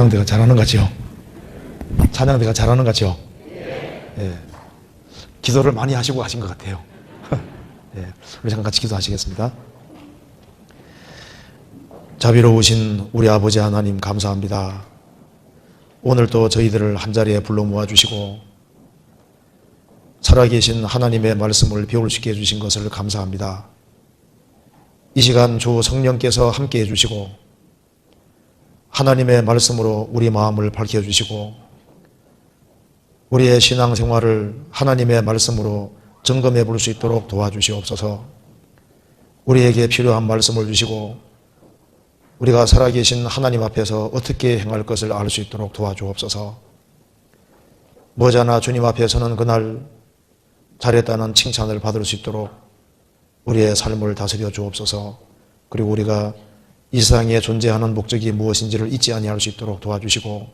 찬양대가 잘하는 것 같죠? 찬양대가 잘하는 것 같죠? 예. 기도를 많이 하시고 하신 것 같아요. 예. 우리 잠깐 같이 기도하시겠습니다. 자비로우신 우리 아버지 하나님 감사합니다. 오늘도 저희들을 한자리에 불러 모아주시고 살아계신 하나님의 말씀을 배울 수 있게 해주신 것을 감사합니다. 이 시간 주 성령께서 함께 해주시고 하나님의 말씀으로 우리 마음을 밝혀주시고 우리의 신앙생활을 하나님의 말씀으로 점검해 볼 수 있도록 도와주시옵소서. 우리에게 필요한 말씀을 주시고 우리가 살아계신 하나님 앞에서 어떻게 행할 것을 알 수 있도록 도와주옵소서. 머자나 주님 앞에서는 그날 잘했다는 칭찬을 받을 수 있도록 우리의 삶을 다스려 주옵소서. 그리고 우리가 이 세상에 존재하는 목적이 무엇인지를 잊지 아니할 수 있도록 도와주시고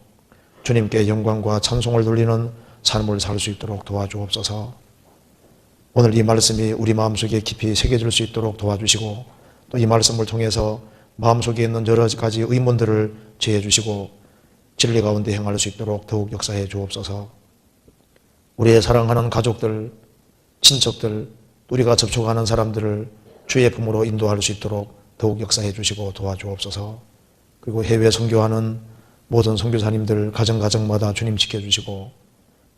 주님께 영광과 찬송을 돌리는 삶을 살 수 있도록 도와주옵소서. 오늘 이 말씀이 우리 마음속에 깊이 새겨질 수 있도록 도와주시고 또 이 말씀을 통해서 마음속에 있는 여러 가지 의문들을 제해 주시고 진리 가운데 행할 수 있도록 더욱 역사해 주옵소서. 우리의 사랑하는 가족들, 친척들, 우리가 접촉하는 사람들을 주의 품으로 인도할 수 있도록 더욱 역사해 주시고 도와주옵소서. 그리고 해외 선교하는 모든 선교사님들 가정 가정마다 주님 지켜 주시고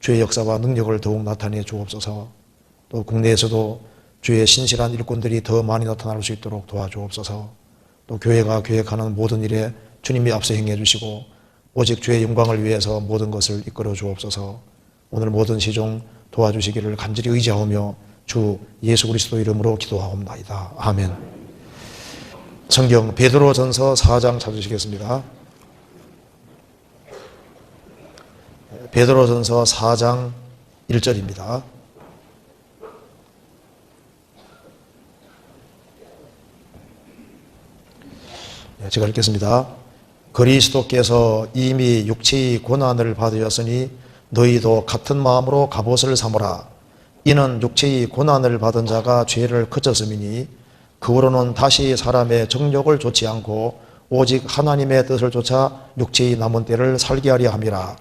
주의 역사와 능력을 더욱 나타내 주옵소서. 또 국내에서도 주의 신실한 일꾼들이 더 많이 나타날 수 있도록 도와주옵소서. 또 교회가 계획하는 모든 일에 주님이 앞서 행해 주시고 오직 주의 영광을 위해서 모든 것을 이끌어 주옵소서. 오늘 모든 시종 도와주시기를 간절히 의지하오며 주 예수 그리스도 이름으로 기도하옵나이다. 아멘. 성경 베드로전서 4장 찾으시겠습니다. 베드로전서 4장 1절입니다. 네, 제가 읽겠습니다. 그리스도께서 이미 육체의 고난을 받으셨으니 너희도 같은 마음으로 갑옷을 삼으라. 이는 육체의 고난을 받은 자가 죄를 그쳤음이니 그으로는 다시 사람의 정욕을 좇지 않고 오직 하나님의 뜻을 쫓아 육체의 남은 때를 살게 하려 함이라.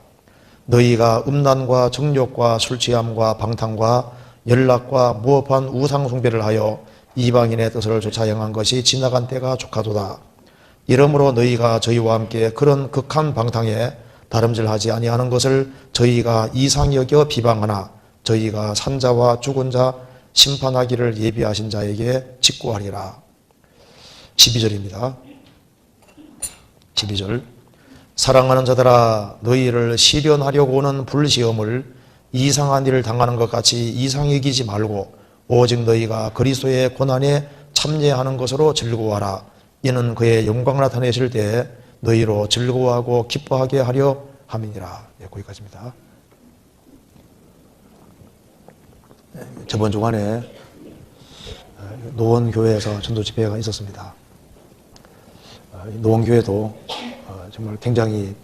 너희가 음란과 정욕과 술취함과 방탕과 연락과 무업한 우상 숭배를 하여 이방인의 뜻을 쫓아 행한 것이 지나간 때가 족하도다. 이러므로 너희가 저희와 함께 그런 극한 방탕에 다름질하지 아니하는 것을 저희가 이상히 여겨 비방하나 저희가 산자와 죽은 자 심판하기를 예비하신 자에게 직구하리라. 12절입니다. 12절. 사랑하는 자들아 너희를 시련하려고 오는 불시험을 이상한 일을 당하는 것 같이 이상 여기지 말고 오직 너희가 그리스도의 고난에 참여하는 것으로 즐거워하라. 이는 그의 영광을 나타내실 때 너희로 즐거워하고 기뻐하게 하려 함이니라. 네, 거기까지입니다. 네, 저번 주간에 노원교회에서 전도 집회가 있었습니다. 어, 노원교회도 어, 정말 굉장히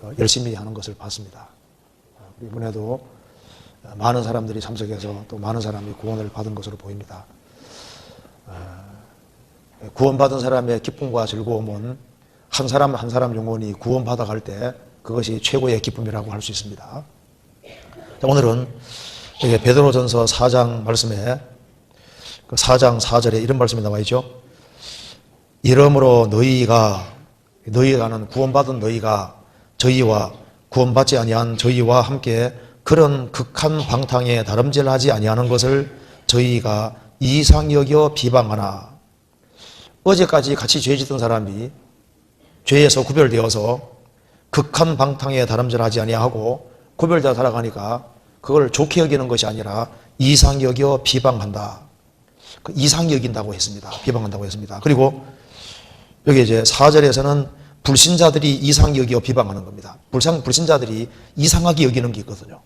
어, 열심히 하는 것을 봤습니다. 이번에도 많은 사람들이 참석해서 또 많은 사람이 구원을 받은 것으로 보입니다. 구원받은 사람의 기쁨과 즐거움은 한 사람 한 사람 영혼이 구원받아 갈 때 그것이 최고의 기쁨이라고 할 수 있습니다. 자, 오늘은 베드로전서 4장 말씀에 그 4장 4절에 이런 말씀이 나와 있죠. 이러므로 너희가 너희가는 구원받은 너희가 저희와 구원받지 아니한 저희와 함께 그런 극한 방탕에 다름질하지 아니하는 것을 저희가 이상 여겨 비방하나 어제까지 같이 죄 짓던 사람이 죄에서 구별되어서 극한 방탕에 다름질하지 아니하고 구별되어 살아가니까 그걸 좋게 여기는 것이 아니라 이상 여겨 비방한다. 그 이상 여긴다고 했습니다. 비방한다고 했습니다. 그리고 여기 이제 4절에서는 불신자들이 이상 여겨 비방하는 겁니다. 불상, 불신자들이 이상하게 여기는 게 있거든요.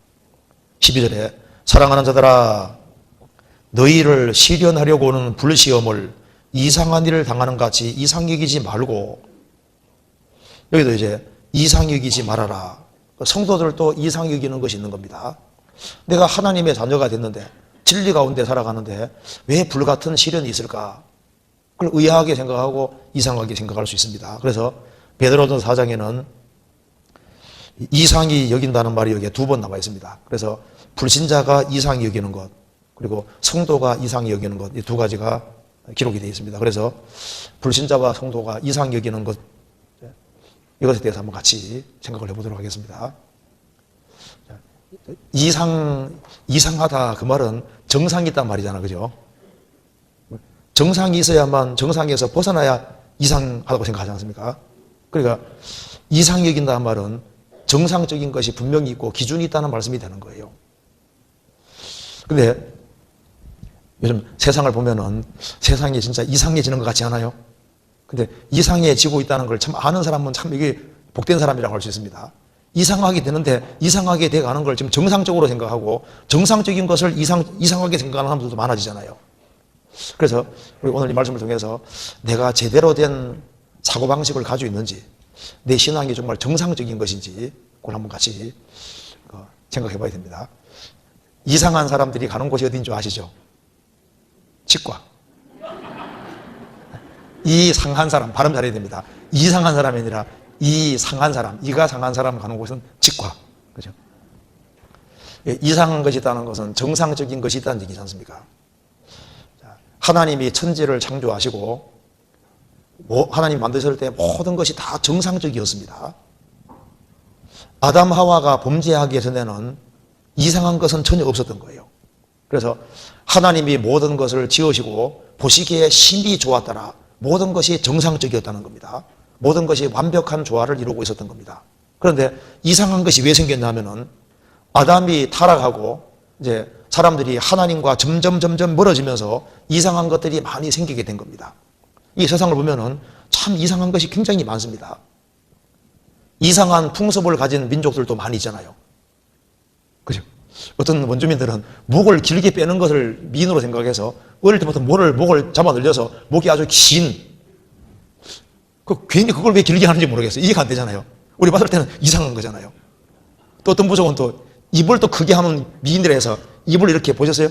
12절에 사랑하는 자들아 너희를 시련하려고 오는 불시험을 이상한 일을 당하는 같이 이상 여기지 말고 여기도 이제 이상 여기지 말아라. 성도들도 이상 여기는 것이 있는 겁니다. 내가 하나님의 자녀가 됐는데 진리 가운데 살아가는데 왜 불같은 시련이 있을까? 그걸 의아하게 생각하고 이상하게 생각할 수 있습니다. 그래서 베드로전 4장에는 이상이 여긴다는 말이 여기에 두번 나와 있습니다. 그래서 불신자가 이상이 여기는 것, 그리고 성도가 이상이 여기는 것, 이 두 가지가 기록이 되어 있습니다. 그래서 불신자와 성도가 이상이 여기는 것, 이것에 대해서 한번 같이 생각을 해보도록 하겠습니다. 자, 이상, 이상하다 그 말은 정상이 있단 말이잖아. 그죠? 정상이 있어야만 정상에서 벗어나야 이상하다고 생각하지 않습니까? 그러니까 이상이 여긴다 말은 정상적인 것이 분명히 있고 기준이 있다는 말씀이 되는 거예요. 근데 요즘 세상을 보면은 세상이 진짜 이상해지는 것 같지 않아요? 근데 이상해지고 있다는 걸 참 아는 사람은 참 이게 복된 사람이라고 할 수 있습니다. 이상하게 되는데 이상하게 돼 가는 걸 지금 정상적으로 생각하고 정상적인 것을 이상, 이상하게 생각하는 사람들도 많아지잖아요. 그래서 우리 오늘 이 말씀을 통해서 내가 제대로 된 사고방식을 가지고 있는지 내 신앙이 정말 정상적인 것인지 그걸 한번 같이 어, 생각해 봐야 됩니다. 이상한 사람들이 가는 곳이 어딘 줄 아시죠? 치과. 이상한 사람, 발음 잘해야 됩니다. 이상한 사람이 아니라 이 상한 사람, 이가 상한 사람 가는 곳은 치과. 그죠? 예, 이상한 것이 있다는 것은 정상적인 것이 있다는 얘기지 않습니까? 자, 하나님이 천지를 창조하시고 뭐 하나님 만드실 때 모든 것이 다 정상적이었습니다. 아담 하와가 범죄하기 전에는 이상한 것은 전혀 없었던 거예요. 그래서 하나님이 모든 것을 지으시고 보시기에 심히 좋았더라. 모든 것이 정상적이었다는 겁니다. 모든 것이 완벽한 조화를 이루고 있었던 겁니다. 그런데 이상한 것이 왜 생겼냐면은 아담이 타락하고 이제 사람들이 하나님과 점점 점점 멀어지면서 이상한 것들이 많이 생기게 된 겁니다. 이 세상을 보면은 참 이상한 것이 굉장히 많습니다. 이상한 풍습을 가진 민족들도 많이 있잖아요. 그죠? 어떤 원주민들은 목을 길게 빼는 것을 미인으로 생각해서 어릴 때부터 목을, 목을 잡아 늘려서 목이 아주 긴, 그 괜히 그걸 왜 길게 하는지 모르겠어요. 이해가 안 되잖아요. 우리 봤을 때는 이상한 거잖아요. 또 어떤 부족은 또 입을 또 크게 하는 미인들에 서 입을 이렇게 보셨어요?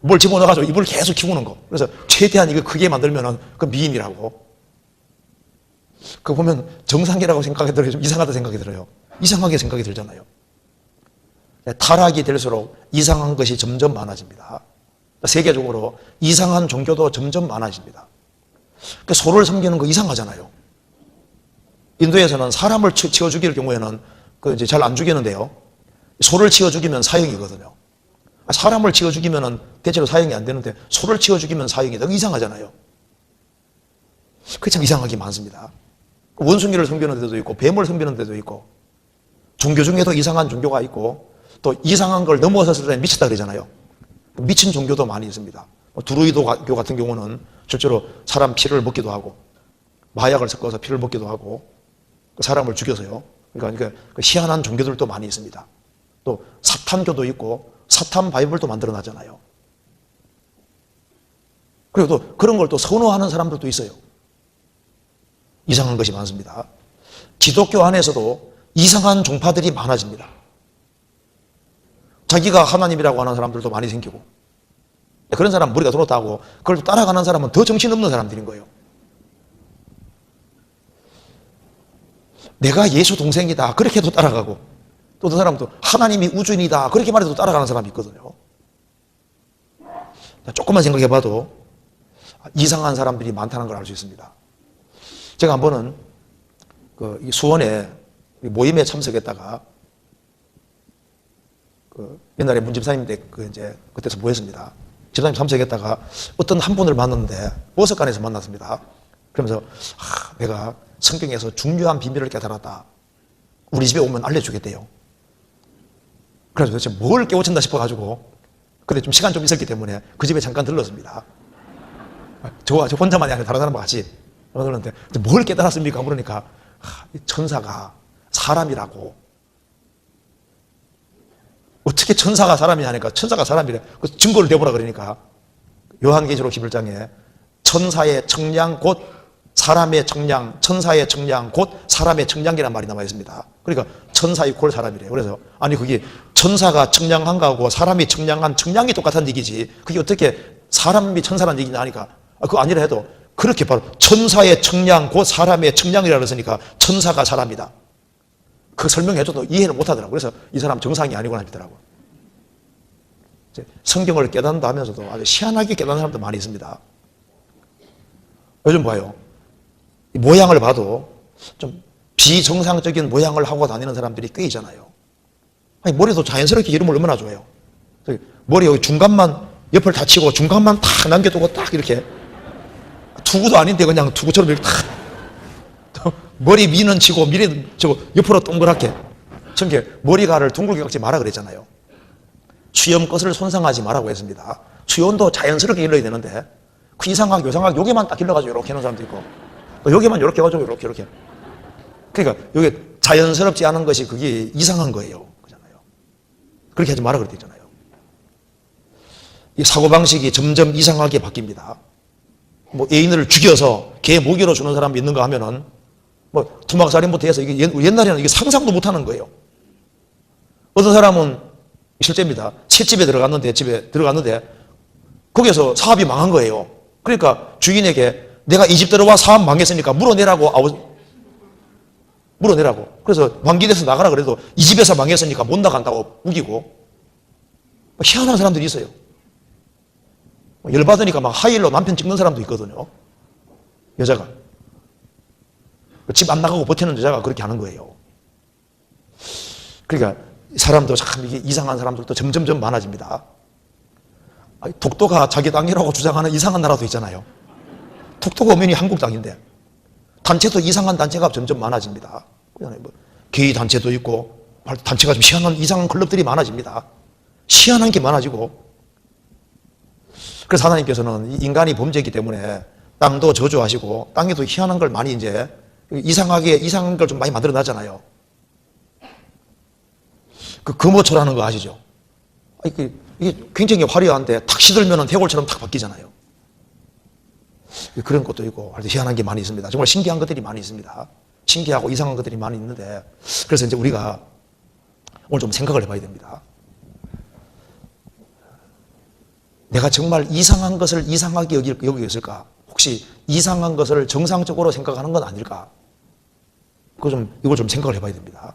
뭘 집어넣어가지고 입을 계속 키우는 거. 그래서 최대한 이거 크게 만들면은 그 미인이라고. 그거 보면 정상이라고 생각이 들어요. 좀 이상하다 생각이 들어요. 이상하게 생각이 들잖아요. 타락이 될수록 이상한 것이 점점 많아집니다. 세계적으로 이상한 종교도 점점 많아집니다. 그 소를 섬기는 거 이상하잖아요. 인도에서는 사람을 치워 죽일 경우에는 그 이제 잘 안 죽이는데요. 소를 치워 죽이면 사형이거든요. 사람을 치워 죽이면은 대체로 사형이 안 되는데 소를 치워 죽이면 사형이 너무 이상하잖아요. 그게 참 이상하게 많습니다. 원숭이를 섬기는 데도 있고 뱀을 섬기는 데도 있고 종교 중에도 이상한 종교가 있고 또 이상한 걸 넘어섰을 때 미쳤다 그러잖아요. 미친 종교도 많이 있습니다. 뭐 두루이도 교 같은 경우는 실제로 사람 피를 먹기도 하고 마약을 섞어서 피를 먹기도 하고 사람을 죽여서요. 그러니까 그 희한한 종교들도 많이 있습니다. 또 사탄교도 있고 사탄 바이블도 만들어 놨잖아요. 그리고 또 그런 걸 또 선호하는 사람들도 있어요. 이상한 것이 많습니다. 기독교 안에서도 이상한 종파들이 많아집니다. 자기가 하나님이라고 하는 사람들도 많이 생기고 그런 사람 머리가 돌았다고 그걸 따라가는 사람은 더 정신없는 사람들인 거예요. 내가 예수 동생이다 그렇게 도 따라가고 또 어떤 사람도 하나님이 우주인이다 그렇게 말해도 따라가는 사람이 있거든요. 조금만 생각해봐도 이상한 사람들이 많다는 걸 알 수 있습니다. 제가 한 번은 그 수원에 모임에 참석했다가 그 옛날에 문 집사님 그 이제 그때서 모였습니다. 집사님 참석했다가 어떤 한 분을 만났는데 버섯간에서 만났습니다. 그러면서 아, 내가 성경에서 중요한 비밀을 깨달았다. 우리 집에 오면 알려주겠대요. 그래서 도대체 뭘 깨우친다 싶어가지고 근데 좀 시간 좀 있었기 때문에 그 집에 잠깐 들렀습니다. 저, 저 혼자만이 아니라 다른 사람과 같이 그러는데 뭘 깨달았습니까? 그러니까 천사가 사람이라고 어떻게 천사가 사람이냐니까 천사가 사람이래. 그 증거를 대보라 그러니까 요한계시록 11장에 천사의 청량 곧 사람의 청량, 천사의 청량 곧 사람의 청량이라는 말이 남아 있습니다. 그러니까 천사 이콜 사람이래요. 그래서 아니 그게 천사가 청량한 거하고 사람이 청량한 청량이 똑같은 얘기지. 그게 어떻게 사람이 천사라는 얘기냐 하니까 아, 그거 아니라 해도 그렇게 바로 천사의 청량 곧 사람의 청량이라 그랬으니까 천사가 사람이다. 그 설명해줘도 이해를 못 하더라고요. 그래서 이 사람 정상이 아니구나 싶더라고요. 이제 성경을 깨닫는다 하면서도 아주 희한하게 깨닫는 사람도 많이 있습니다. 요즘 봐요. 이 모양을 봐도 좀 비정상적인 모양을 하고 다니는 사람들이 꽤 있잖아요. 아니, 머리도 자연스럽게 이름을 얼마나 줘요. 머리 여기 중간만 옆을 다치고 중간만 탁 남겨두고 딱 이렇게 투구도 아닌데 그냥 투구처럼 이렇게 탁또 머리 미는 치고 미리 저거 옆으로 동그랗게 저렇게 머리가를 둥글게 깎지 마라 그랬잖아요. 수염 끝을 손상하지 말라고 했습니다. 수염도 자연스럽게 길러야 되는데 그 이상하게 요상하게 여기만 딱 길러가지고 이렇게 하는 사람도 있고 또 여기만 이렇게 해가지고 이렇게 이렇게 그러니까 여기 자연스럽지 않은 것이 그게 이상한 거예요. 그잖아요. 그렇게 하지 마라 그랬잖아요. 이 사고방식이 점점 이상하게 바뀝니다. 뭐 애인을 죽여서 개 모기로 주는 사람이 있는가 하면은 뭐 토막살인부터 해서 이게 옛- 옛날에는 이게 상상도 못 하는 거예요. 어떤 사람은 실제입니다. 채집에 들어갔는데 집에 들어갔는데 거기서 사업이 망한 거예요. 그러니까 주인에게 내가 이 집 들어와 사업 망했으니까 물어내라고 아우 물어내라고. 그래서 왕기돼서 나가라 그래도 이 집에서 망했으니까 못 나간다고 우기고 뭐 희한한 사람들이 있어요. 뭐 열받으니까 막 하이힐로 남편 찍는 사람도 있거든요. 여자가. 집 안 나가고 버티는 여자가 그렇게 하는 거예요. 그러니까 사람도 참 이게 이상한 사람들도 점점점 많아집니다. 독도가 자기 땅이라고 주장하는 이상한 나라도 있잖아요. 독도가 엄연히 한국 땅인데 단체도 이상한 단체가 점점 많아집니다. 뭐 게이 단체도 있고 단체가 좀 희한한 이상한 클럽들이 많아집니다. 희한한 게 많아지고 그래서 하나님께서는 이 인간이 범죄이기 때문에 땅도 저주하시고 땅에도 희한한 걸 많이 이제 이상하게 이상한 걸 좀 많이 만들어 놨잖아요. 그 금호초라는 거 아시죠? 그, 이게 굉장히 화려한데 탁 시들면은 해골처럼 탁 바뀌잖아요. 그런 것도 있고 희한한 게 많이 있습니다. 정말 신기한 것들이 많이 있습니다. 신기하고 이상한 것들이 많이 있는데 그래서 이제 우리가 오늘 좀 생각을 해봐야 됩니다. 내가 정말 이상한 것을 이상하게 여기, 여기고 있을까? 혹시 이상한 것을 정상적으로 생각하는 건 아닐까? 그거 좀, 이걸 좀 생각을 해봐야 됩니다.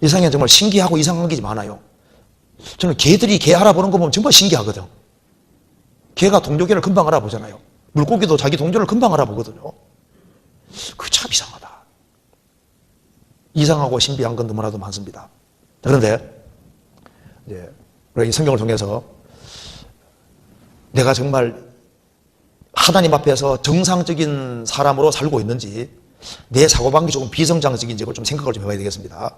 이 세상에 정말 신기하고 이상한 게 많아요. 저는 개들이 개 알아보는 거 보면 정말 신기하거든. 개가 동료개를 금방 알아보잖아요. 물고기도 자기 동료를 금방 알아보거든요. 그게 참 이상하다. 이상하고 신비한 건 너무나도 많습니다. 자, 그런데, 이제, 우리가 이 성경을 통해서 내가 정말 하나님 앞에서 정상적인 사람으로 살고 있는지 내 사고방식이 조금 비정상적인지 그걸 좀 생각을 좀 해봐야 되겠습니다.